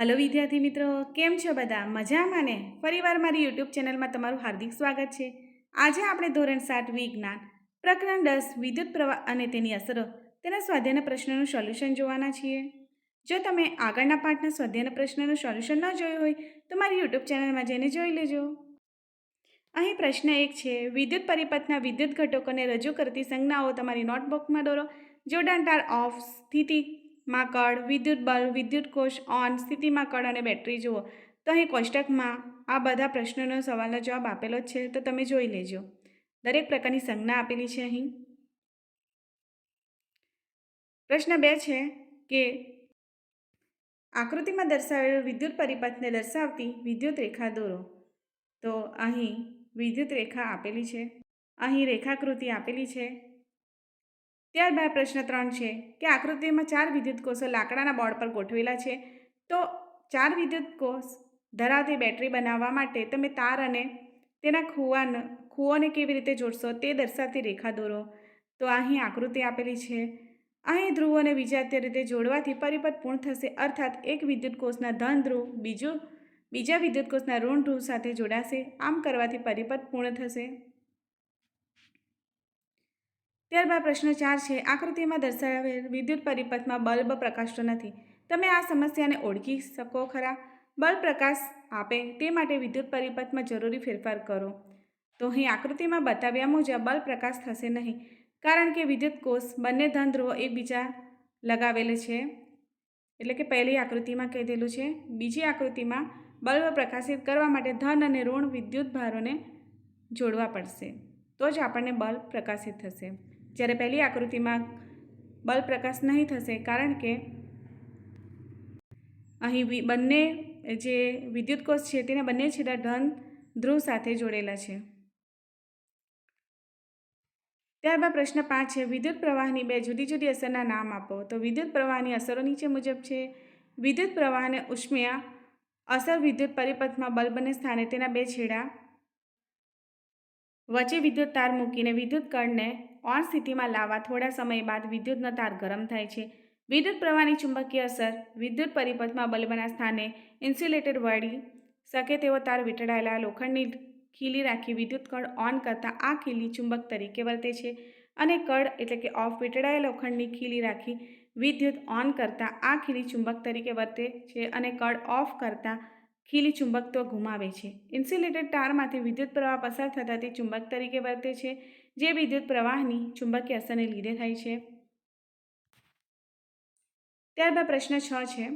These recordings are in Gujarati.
હલો વિદ્યાર્થી મિત્રો, કેમ છો બધા? મજામાં ને? ફરીવાર મારી યુટ્યુબ ચેનલમાં તમારું હાર્દિક સ્વાગત છે. આજે આપણે ધોરણ સાત વિજ્ઞાન, પ્રકરણ દસ વિદ્યુત પ્રવાહ અને તેની અસરો, તેના સ્વાધ્યાયના પ્રશ્નનું સોલ્યુશન જોવાના છીએ. જો તમે આગળના પાઠના સ્વાધ્યાયના પ્રશ્નનું સોલ્યુશન ન જોયું હોય, તો મારી યુટ્યુબ ચેનલમાં જઈને જોઈ લેજો. અહીં પ્રશ્ન એક છે, વિદ્યુત પરિપથના વિદ્યુત ઘટકોને રજૂ કરતી સંજ્ઞાઓ તમારી નોટબુકમાં દોરો. જોડાણ તાર ઓફ સ્થિતિમાં કળ, વિદ્યુત બલ્બ વિદ્યુત કોષ, ઓન સ્થિતિમાં કળ અને બેટરી જુઓ. તો અહીં કોષ્ટકમાં આ બધા પ્રશ્નોનો સવાલનો જવાબ આપેલો છે, તો તમે જોઈ લેજો. દરેક પ્રકારની સંજ્ઞા આપેલી છે અહીં. પ્રશ્ન બે છે કે આકૃતિમાં દર્શાવેલ વિદ્યુત પરિપથને દર્શાવતી વિદ્યુત રેખા દોરો. તો અહીં વિદ્યુત રેખા આપેલી છે. અહીં રેખાકૃતિ આપેલી છે. ત્યારબાદ પ્રશ્ન ત્રણ છે કે આકૃતિમાં ચાર વિદ્યુત કોષો લાકડાના બોર્ડ પર ગોઠવેલા છે. તો ચાર વિદ્યુત કોષ ધરાવતી બેટરી બનાવવા માટે તમે તાર અને તેના ખૂવાને ખૂઓને કેવી રીતે જોડશો તે દર્શાવતી રેખા દોરો. તો અહીં આકૃતિ આપેલી છે. અહીં ધ્રુવોને વિજાતીય રીતે જોડવાથી પરિપથ પૂર્ણ થશે અર્થાત એક વિદ્યુત કોષના ધન ધ્રુવ બીજું, બીજા વિદ્યુત કોષના ઋણ ધ્રુવ સાથે જોડાશે. આમ કરવાથી પરિપથ પૂર્ણ થશે. ત્યારબાદ પ્રશ્ન ચાર છે, આકૃતિમાં દર્શાવેલ વિદ્યુત પરિપથમાં બલ્બ પ્રકાશતો નથી. તમે આ સમસ્યાને ઓળખી શકો ખરા? બલ્બ પ્રકાશ આપે તે માટે વિદ્યુત પરિપથમાં જરૂરી ફેરફાર કરો. તો અહીં આકૃતિમાં બતાવ્યા મુજબ બલ્બ પ્રકાશ થશે નહીં, કારણ કે વિદ્યુત કોષ બંને ધન ધ્રુવો એકબીજા લગાવેલ છે. એટલે કે પહેલી આકૃતિમાં કહેલું છે. બીજી આકૃતિમાં બલ્બ પ્રકાશિત કરવા માટે ધન અને ઋણ વિદ્યુત ભારોને જોડવા પડશે. તો જ આપણને બલ્બ પ્રકાશિત થશે. જ્યારે પહેલી આકૃતિમાં બલ્બ પ્રકાશ નહીં થશે, કારણ કે અહીં બંને જે વિદ્યુત કોષ છે તેના બંને છેડા ધન ધ્રુવ સાથે જોડેલા છે. ત્યારબાદ પ્રશ્ન પાંચ છે, વિદ્યુત પ્રવાહની બે જુદી જુદી અસરના નામ આપો. તો વિદ્યુત પ્રવાહની અસરો નીચે મુજબ છે. વિદ્યુત પ્રવાહને ઉષ્મિયા અસર વિદ્યુત પરિપથમાં બલ્બને સ્થાને તેના બે છેડા વચ્ચે વિદ્યુત તાર મૂકીને વિદ્યુત કણને ઓન સ્થિતિમાં લાવવા થોડા સમય બાદ વિદ્યુતનો તાર ગરમ થાય છે. વિદ્યુત પ્રવાહની ચુંબકીય અસર વિદ્યુત પરિપથમાં બલ્બના સ્થાને ઇન્સ્યુલેટેડ વળી શકે તેવો તાર વીંટળાયેલા લોખંડની ખીલી રાખી વિદ્યુત કળ ઓન કરતાં આ ખીલી ચુંબક તરીકે વર્તે છે અને કળ એટલે કે ઓફ વીંટળાયેલા લોખંડની ખીલી રાખી વિદ્યુત ઓન કરતાં આ ખીલી ચુંબક તરીકે વર્તે છે અને કળ ઓફ કરતાં ખીલી ચુંબકત્વ ગુમાવે છે. ઇન્સ્યુલેટેડ તારમાંથી વિદ્યુત પ્રવાહ પસાર થતાં તે ચુંબક તરીકે વર્તે છે. જે વિદ્યુત પ્રવાહની ચુંબકીય અસરને લીધે થાય છે. ત્યારબાદ પ્રશ્ન છ છે.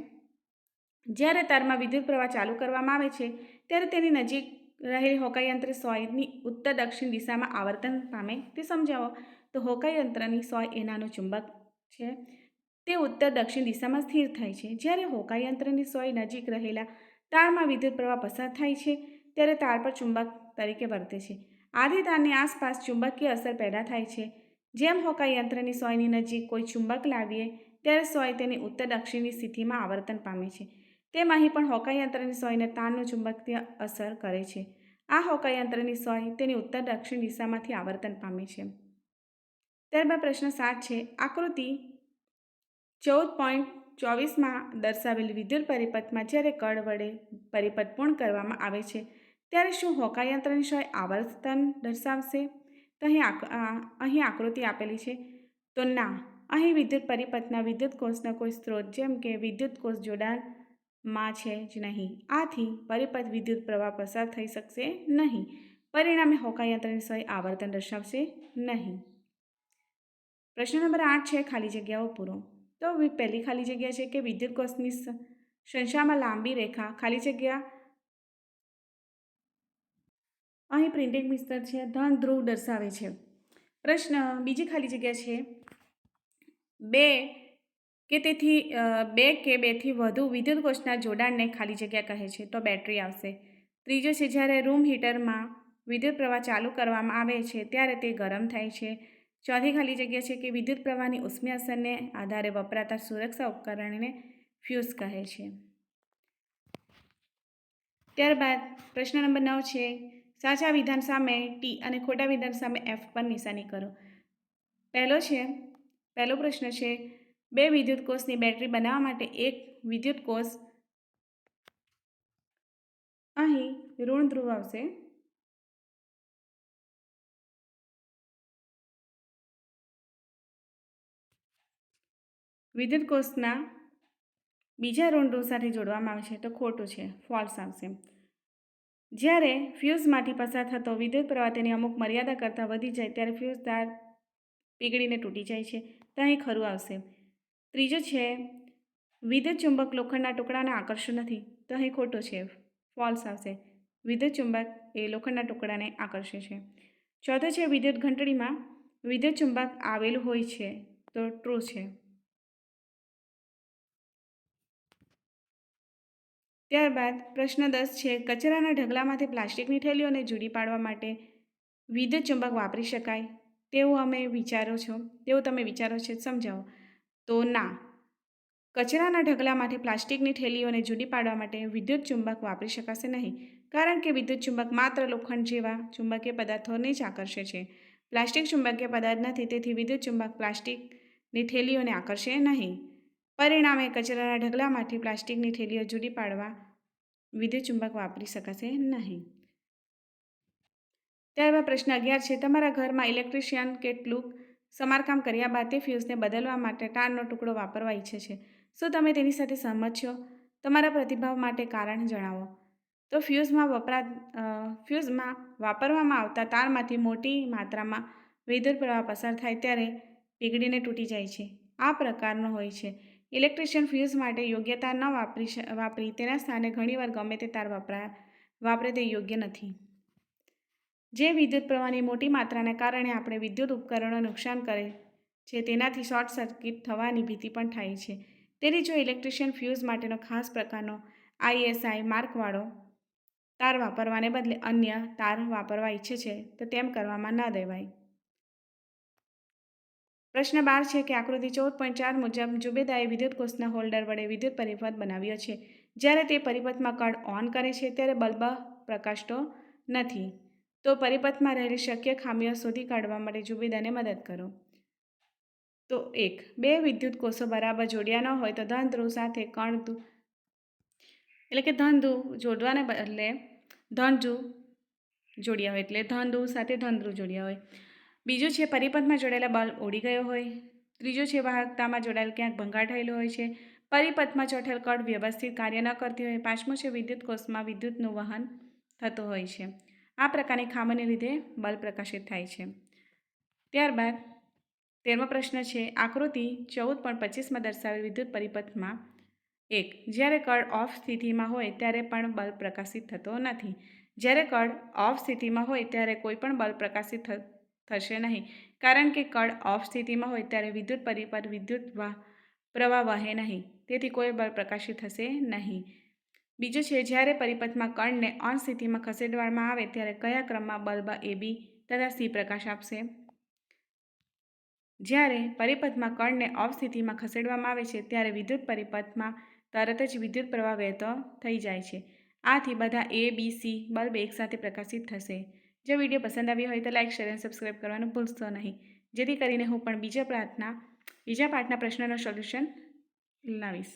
જ્યારે તારમાં વિદ્યુત પ્રવાહ ચાલુ કરવામાં આવે છે, ત્યારે તેની નજીક રહેલી હોકાયંત્ર સોયની ઉત્તર દક્ષિણ દિશામાં આવર્તન પામે તે સમજાવો. તો હોકાયંત્રની સોય એનાનું ચુંબક છે. તે ઉત્તર દક્ષિણ દિશામાં સ્થિર થાય છે. જ્યારે હોકાયંત્રની સોય નજીક રહેલા તારમાં વિદ્યુત પ્રવાહ પસાર થાય છે, ત્યારે તાર પર ચુંબક તરીકે વર્તે છે. આથી તારની આસપાસ ચુંબકીય અસર પેદા થાય છે. જેમ હોકા યંત્રની સોયની નજીક કોઈ ચુંબક લાવીએ, ત્યારે સોય તેની ઉત્તર દક્ષિણની સ્થિતિમાં આવર્તન પામે છે. તેમ અહીં પણ હોકા યંત્રની સોયને તારનું ચુંબકીય અસર કરે છે. આ હોકા યંત્રની સોય તેની ઉત્તર દક્ષિણ દિશામાંથી આવર્તન પામે છે. ત્યારબાદ પ્રશ્ન સાત છે. આકૃતિ ચૌદ પોઈન્ટ ચોવીસમાં દર્શાવેલ વિદ્યુત પરિપથમાં જ્યારે કળ વડે પરિપથ પૂર્ણ કરવામાં આવે છે ત્યારે શું હોકાઈ યંત્રની આવર્તન દર્શાવશે? તો અહીં અહીં આકૃતિ આપેલી છે. તો ના, અહીં વિદ્યુત પરિપથના વિદ્યુત કોષના કોઈ સ્ત્રોત જેમ કે વિદ્યુત કોષ જોડાણમાં છે જ નહીં. આથી પરિપથ વિદ્યુત પ્રવાહ પસાર થઈ શકશે નહીં. પરિણામે હોકાઈ યંત્રની આવર્તન દર્શાવશે નહીં. પ્રશ્ન નંબર આઠ છે, ખાલી જગ્યાઓ પૂરો. તો પહેલી ખાલી જગ્યા છે કે વિદ્યુત કોષની શંશામાં લાંબી રેખા, ખાલી જગ્યા અહીં પ્રિન્ટિંગ મિસ્તર છે, ધન ધ્રુવ દર્શાવે છે. પ્રશ્ન બીજી ખાલી જગ્યા છે. બે કે તેથી બે કે બેથી વધુ વિદ્યુત કોષના જોડાણને ખાલી જગ્યા કહે છે, તો બેટરી આવશે. ત્રીજો છે, જ્યારે રૂમ હીટરમાં વિદ્યુત પ્રવાહ ચાલુ કરવામાં આવે છે, ત્યારે તે ગરમ થાય છે. ચોથી ખાલી જગ્યા છે કે વિદ્યુત પ્રવાહની ઉષ્મી અસરને આધારે વપરાતા સુરક્ષા ઉપકરણને ફ્યુઝ કહે છે. ત્યારબાદ પ્રશ્ન નંબર નવ છે સાચા વિધાન સામે ટી અને ખોટા વિધાન સામે એફ પર નિશાની કરો. પહેલો છે, પહેલો પ્રશ્ન છે, બે વિદ્યુત કોષની બેટરી બનાવવા માટે એક વિદ્યુત કોષ અહીં ઋણ ધ્રુવ આવશે. વિદ્યુત કોષના બીજા ઋણ ધ્રુવ સાથે જોડવામાં આવે છે તો ખોટું છે ફોલ્સ આવશે. જ્યારે ફ્યુઝમાંથી પસાર થતો વિદ્યુત પ્રવાહ તેની અમુક મર્યાદા કરતાં વધી જાય ત્યારે ફ્યુઝ તાર પીગળીને તૂટી જાય છે. તો અહીં ખરું આવશે. ત્રીજું છે, વિદ્યુત ચુંબક લોખંડના ટુકડાને આકર્ષણ નથી. તો અહીં ખોટો છે, ફોલ્સ આવશે. વિદ્યુત ચુંબક એ લોખંડના ટુકડાને આકર્ષે છે. ચોથો છે, વિદ્યુત ઘંટડીમાં વિદ્યુત ચુંબક આવેલું હોય છે, તો ટ્રુ છે. ત્યારબાદ પ્રશ્ન દસ છે, કચરાના ઢગલામાંથી પ્લાસ્ટિકની થેલીઓને જુડી પાડવા માટે વિદ્યુત ચુંબક વાપરી શકાય. તેવું અમે વિચારો છો તેવું તમે વિચારો છો, સમજાવો. તો ના, કચરાના ઢગલામાંથી પ્લાસ્ટિકની થેલીઓને જુદી પાડવા માટે વિદ્યુત ચુંબક વાપરી શકાશે નહીં, કારણ કે વિદ્યુત ચુંબક માત્ર લોખંડ જેવા ચુંબકીય પદાર્થોને જ આકર્ષે છે. પ્લાસ્ટિક ચુંબકીય પદાર્થ નથી, તેથી વિદ્યુત ચુંબક પ્લાસ્ટિકની થેલીઓને આકર્ષે નહીં. પરિણામે કચરાના ઢગલામાંથી પ્લાસ્ટિકની થેલીઓ જુદી પાડવા વિદ્યુત ચુંબક વાપરી શકાશે નહીં. ત્યારબાદ પ્રશ્ન અગિયાર છે, તમારા ઘરમાં ઇલેક્ટ્રિશિયન કેટલું સમારકામ કર્યા બાદ તે ફ્યુઝને બદલવા માટે તારનો ટુકડો વાપરવા ઈચ્છે છે? શું તમે તેની સાથે સહમત છો? તમારા પ્રતિભાવ માટે કારણ જણાવો. તો ફ્યુઝમાં વપરા ફ્યુઝમાં વાપરવામાં આવતા તારમાંથી મોટી માત્રામાં વિદ્યુત પ્રવાહ પસાર થાય ત્યારે પીગળીને તૂટી જાય છે. આ પ્રકારનો હોય છે. ઇલેક્ટ્રિશિયન ફ્યુઝ માટે યોગ્ય તાર ન વાપરી વાપરી. તેના સ્થાને ઘણીવાર ગમે તે તાર વાપરા, વાપરે તે યોગ્ય નથી. જે વિદ્યુત પ્રવાહની મોટી માત્રાને કારણે આપણે વિદ્યુત ઉપકરણો નુકસાન કરે છે, તેનાથી શોર્ટ સર્કિટ થવાની ભીતિ પણ થાય છે. તેથી જો ઇલેક્ટ્રિશિયન ફ્યુઝ માટેનો ખાસ પ્રકારનો આઈએસઆઈ માર્કવાળો તાર વાપરવાને બદલે અન્ય તાર વાપરવા ઈચ્છે છે, તો તેમ કરવામાં ન દેવાય. પ્રશ્ન બાર છે કે આકૃતિ ચૌદ પોઈન્ટ ચાર મુજબ જુબેદાએ વિદ્યુત કોષના હોલ્ડર વડે વિદ્યુત પરિપથ બનાવ્યો છે. જ્યારે તે પરિપથમાં કળ ઓન કરે છે ત્યારે બલ્બ પ્રકાશતો નથી. તો પરિપથમાં રહેલી શક્ય ખામીઓ શોધી કાઢવા માટે જુબેદાને મદદ કરો. તો એક, બે વિદ્યુત કોષો બરાબર જોડ્યા ન હોય તો ધન ધ્રુવ સાથે કણ એટલે કે ધન ધ્રુવ જોડવાને બદલે ધન ધ્રુવ જોડ્યા હોય, એટલે ધન ધ્રુવ સાથે ધન ધ્રુવ જોડ્યા હોય. બીજું છે, પરિપથમાં જોડાયેલા બલ્બ ઉડી ગયો હોય. ત્રીજો છે, વાહકતામાં જોડાયેલ ક્યાંક ભંગાર થયેલો હોય છે. પરિપથમાં ચોઠેલ કળ વ્યવસ્થિત કાર્ય ન કરતી હોય. પાંચમું છે, વિદ્યુત કોષમાં વિદ્યુતનું વહન થતું હોય છે. આ પ્રકારની ખામીને લીધે બલ્બ પ્રકાશિત થાય છે. ત્યારબાદ તેરમો પ્રશ્ન છે, આકૃતિ ચૌદ પણ પચીસમાં દર્શાવેલ વિદ્યુત પરિપથમાં એક. જ્યારે કળ ઓફ સ્થિતિમાં હોય, ત્યારે પણ બલ્બ પ્રકાશિત થતો નથી. જ્યારે કળ ઓફ સ્થિતિમાં હોય, ત્યારે કોઈ પણ બલ્બ પ્રકાશિત થશે નહીં. કારણ કે કળ ઓફ સ્થિતિમાં હોય ત્યારે વિદ્યુત પરિપથ વિદ્યુત વાહ પ્રવાહ વહે નહીં. તેથી કોઈ બલ્બ પ્રકાશિત થશે નહીં. બીજું છે, જ્યારે પરિપથમાં કણને ઓન સ્થિતિમાં ખસેડવામાં આવે ત્યારે કયા ક્રમમાં બલ્બ એ બી તથા સી પ્રકાશ આપશે? જ્યારે પરિપથમાં કણને ઓફ સ્થિતિમાં ખસેડવામાં આવે છે, ત્યારે વિદ્યુત પરિપથમાં તરત જ વિદ્યુત પ્રવાહ વહેતો થઈ જાય છે. આથી બધા એ, બી, સી બલ્બ એકસાથે પ્રકાશિત થશે. જો વીડિયો પસંદ આવ્યો હોય તો લાઇક શેર અને સબસ્ક્રાઈબ કરવાનું ભૂલશો નહીં. જેથી કરીને હું પણ બીજા પ્રાર્થના, બીજા પાઠના પ્રશ્નનો સોલ્યુશન લાવીશ.